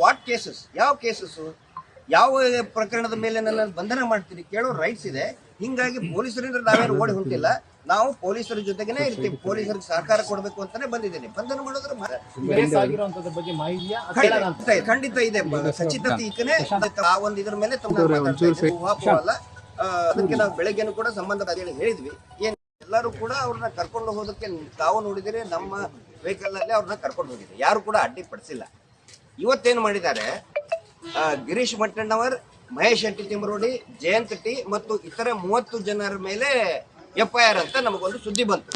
What cases ಯಾವ cases ಯಾವ ಪ್ರಕರಣದ ಮೇಲೆ ನನ್ನ ಬಂಧನ ಮಾಡ್ತೀನಿ ಕೇಳೋ ರೈಟ್ಸ್ ಇದೆ. ಹಿಂಗಾಗಿ ಪೊಲೀಸರಿಂದ ನಾವೇನು ಓಡಿ ಹೊಂಟಿಲ್ಲ. ನಾವು ಪೊಲೀಸರ ಜೊತೆಗೇನೆ ಇರ್ತೀವಿ ಪೊಲೀಸರಿಗೆ ಸಹಕಾರ ಕೊಡಬೇಕು ಅಂತಾನೆ ಬಂದಿದ್ದೀನಿ. ಬಂಧನ ಮಾಡೋದ್ರ. ಖಂಡಿತ ಇದೆ, ಈಗನೇ ಆ ಒಂದು ಇದ್ರ ಮೇಲೆ ತಮ್ಮ ಅಲ್ಲ. ಅದಕ್ಕೆ ನಾವು ಬೆಳಗ್ಗೆನೂ ಕೂಡ ಸಂಬಂಧ ಹೇಳಿ ಹೇಳಿದ್ವಿ. ಏನ್ ಎಲ್ಲರೂ ಕೂಡ ಅವ್ರನ್ನ ಕರ್ಕೊಂಡು ಹೋದಕ್ಕೆ ತಾವು ನೋಡಿದರೆ ನಮ್ಮ ವೆಹಿಕಲ್ನಲ್ಲಿ ಅವ್ರನ್ನ ಕರ್ಕೊಂಡು ಹೋಗಿದ್ವಿ ಯಾರು ಕೂಡ ಅಡ್ಡಿಪಡಿಸಿಲ್ಲ ಇವತ್ತೇನು ಮಾಡಿದ್ದಾರೆ? ಗಿರೀಶ್ ಮಟ್ಟಣ್ಣವರ್, ಮಹೇಶ್ ಶೆಟ್ಟಿ ತಿಮರೋಡಿ ಜಯಂತ್ ಟಿ ಮತ್ತು ಇತರ ಮೂವತ್ತು ಜನರ ಮೇಲೆ ಎಫ್ ಐ ಆರ್ ಅಂತ ನಮಗೊಂದು ಸುದ್ದಿ ಬಂತು.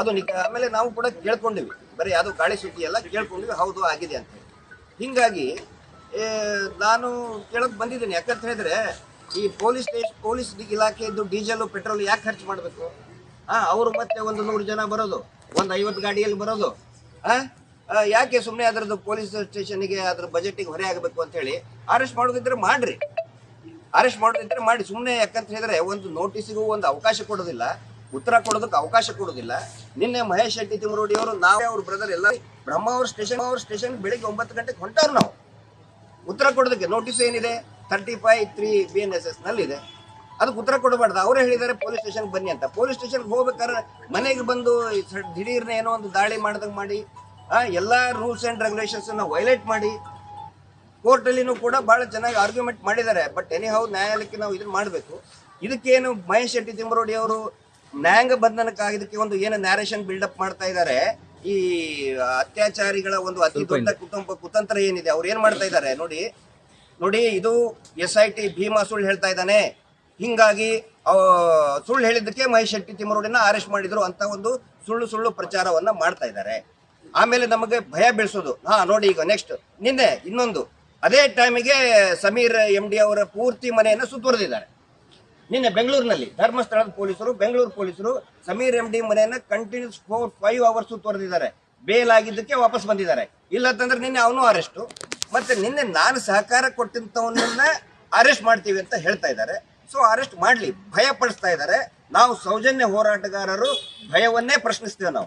ಅದು ಆಮೇಲೆ ನಾವು ಕೂಡ ಕೇಳ್ಕೊಂಡಿವಿ. ಬರೀ ಅದು ಗಾಳಿ ಸುದ್ದಿ ಎಲ್ಲ ಕೇಳ್ಕೊಂಡಿವಿ, ಹೌದು ಆಗಿದೆ ಅಂತ. ಹೀಗಾಗಿ ನಾನು ಕೇಳಕ್ ಬಂದಿದ್ದೀನಿ. ಯಾಕಂತ ಹೇಳಿದ್ರೆ, ಈ ಪೊಲೀಸ್ ಸ್ಟೇಷನ್ ಪೊಲೀಸ್ ಇಲಾಖೆದ್ದು ಡೀಸೆಲ್, ಪೆಟ್ರೋಲ್ ಯಾಕೆ ಖರ್ಚು ಮಾಡಬೇಕು? ಹಾ ಅವರು ಮತ್ತೆ ಒಂದು ನೂರು ಜನ ಬರೋದು, ಒಂದು ಐವತ್ತು ಗಾಡಿಯಲ್ಲಿ ಬರೋದು ಹಾಂ ಯಾಕೆ ಸುಮ್ಮನೆ ಅದರದ್ದು ಪೊಲೀಸ್ ಸ್ಟೇಷನ್ಗೆ ಅದ್ರ ಬಜೆಟಿಗೆ ಹೊರೆ ಆಗಬೇಕು ಅಂತ ಹೇಳಿ ಅರೆಸ್ಟ್ ಮಾಡೋದಿದ್ರೆ ಮಾಡ್ರಿ. ಅರೆಸ್ಟ್ ಮಾಡೋದಿದ್ರೆ ಮಾಡಿ. ಸುಮ್ಮನೆ ಯಾಕಂತ ಹೇಳಿದ್ರೆ ಒಂದು ನೋಟಿಸ್ಗೂ ಒಂದು ಅವಕಾಶ ಕೊಡೋದಿಲ್ಲ. ಉತ್ತರ ಕೊಡೋದಕ್ಕೆ ಅವಕಾಶ ಕೊಡೋದಿಲ್ಲ. ನಿನ್ನೆ ಮಹೇಶ್ ಶೆಟ್ಟಿ ತಿಮರೋಡಿ ಅವರು, ನಾವೇ ಅವ್ರ ಬ್ರದರ್ ಎಲ್ಲ ಬ್ರಹ್ಮಾವರ್ ಸ್ಟೇಷನ್ ಅವ್ರ ಸ್ಟೇಷನ್ ಬೆಳಿಗ್ಗೆ ಒಂಬತ್ತು ಗಂಟೆಗೆ ಹೊಂಟವ್ರು ನಾವು. ಉತ್ತರ ಕೊಡೋದಕ್ಕೆ ನೋಟಿಸ್ ಏನಿದೆ? Thirty five three B N S S ನಲ್ಲಿದೆ. ಅದಕ್ಕೆ ಉತ್ತರ ಕೊಡಬಾರ್ದು. ಅವರೇ ಹೇಳಿದ್ದಾರೆ ಪೊಲೀಸ್ ಸ್ಟೇಷನ್ಗೆ ಬನ್ನಿ ಅಂತ. ಪೊಲೀಸ್ ಸ್ಟೇಷನ್ಗೆ ಹೋಗ್ಬೇಕಾದ್ರೆ ಮನೆಗೆ ಬಂದು ದಿಢೀರ್ನ ಏನೋ ಒಂದು ದಾಳಿ ಮಾಡ್ದಂಗೆ ಮಾಡಿ. ಆ, ಎಲ್ಲಾ ರೂಲ್ಸ್ ಅಂಡ್ ರೆಗ್ಯುಲೇಷನ್ಸ್ ವೈಲೇಟ್ ಮಾಡಿ ಕೋರ್ಟಲ್ಲಿನೂ ಕೂಡ ಬಹಳ ಚೆನ್ನಾಗಿ ಆರ್ಗ್ಯುಮೆಂಟ್ ಮಾಡಿದ್ದಾರೆ. ಬಟ್ ಎನಿ ಹೌ ನ್ಯಾಯಾಲಯಕ್ಕೆ ನಾವು ಇದನ್ನ ಮಾಡಬೇಕು. ಇದಕ್ಕೇನು ಮಹೇಶ್ ಶೆಟ್ಟಿ ತಿಮ್ಮರೋಡಿ ಅವರು ನ್ಯಾಯಾಂಗ ಬಂಧನಕ್ಕಾಗಿದ್ದಕ್ಕೆ ಒಂದು ಏನು ನ್ಯಾರೇಷನ್ ಬಿಲ್ಡಪ್ ಮಾಡ್ತಾ ಇದ್ದಾರೆ? ಈ ಅತ್ಯಾಚಾರಿಗಳ ಒಂದು ಅತಿ ದೊಡ್ಡ ಕುಟುಂಬ ಕುತಂತ್ರ ಏನಿದೆ ಅವ್ರು ಏನ್ ಮಾಡ್ತಾ ಇದ್ದಾರೆ ನೋಡಿ? ನೋಡಿ ಇದು ಎಸ್ ಐ ಟಿ ಭೀಮಾ ಸುಳ್ಳು ಹೇಳ್ತಾ ಇದ್ದಾನೆ. ಹಿಂಗಾಗಿ ಸುಳ್ಳು ಹೇಳಿದ್ದಕ್ಕೆ ಮಹೇಶ್ ಶೆಟ್ಟಿ ತಿಮ್ಮರೋಡಿನ ಅರೆಸ್ಟ್ ಮಾಡಿದ್ರು ಅಂತ ಒಂದು ಸುಳ್ಳು ಸುಳ್ಳು ಪ್ರಚಾರವನ್ನ ಮಾಡ್ತಾ ಇದ್ದಾರೆ. ಆಮೇಲೆ ನಮಗೆ ಭಯ ಬೆಳೆಸೋದು. ಹಾ, ನೋಡಿ ಈಗ ನೆಕ್ಸ್ಟ್ ನಿನ್ನೆ ಇನ್ನೊಂದು. ಅದೇ ಟೈಮಿಗೆ ಸಮೀರ್ ಎಂ ಡಿ ಅವರ ಪೂರ್ತಿ ಮನೆಯನ್ನು ಸುತ್ತುವರೆದಿದ್ದಾರೆ. ನಿನ್ನೆ ಬೆಂಗಳೂರಿನಲ್ಲಿ ಧರ್ಮಸ್ಥಳದ ಪೊಲೀಸರು, ಬೆಂಗಳೂರು ಪೊಲೀಸರು ಸಮೀರ್ ಎಂ ಡಿ ಮನೆಯನ್ನ ಕಂಟಿನ್ಯೂಸ್ ಫೋರ್ ಫೈವ್ ಅವರ್ಸ್ ಸುತ್ತುವರೆದಿದ್ದಾರೆ. ಬೇಲ್ ಆಗಿದ್ದಕ್ಕೆ ವಾಪಸ್ ಬಂದಿದ್ದಾರೆ. ಇಲ್ಲ ಅಂತಂದ್ರೆ ನಿನ್ನೆ ಅವನು ಅರೆಸ್ಟು ಮತ್ತೆ ನಿನ್ನೆ ನಾನು ಸಹಕಾರ ಕೊಟ್ಟಂತವನ್ನ ಅರೆಸ್ಟ್ ಮಾಡ್ತೀವಿ ಅಂತ ಹೇಳ್ತಾ ಇದ್ದಾರೆ. ಸೊ ಅರೆಸ್ಟ್ ಮಾಡ್ಲಿ. ಭಯ ಪಡಿಸ್ತಾ ಇದ್ದಾರೆ. ನಾವು ಸೌಜನ್ಯ ಹೋರಾಟಗಾರರು, ಭಯವನ್ನೇ ಪ್ರಶ್ನಿಸ್ತೇವೆ ನಾವು.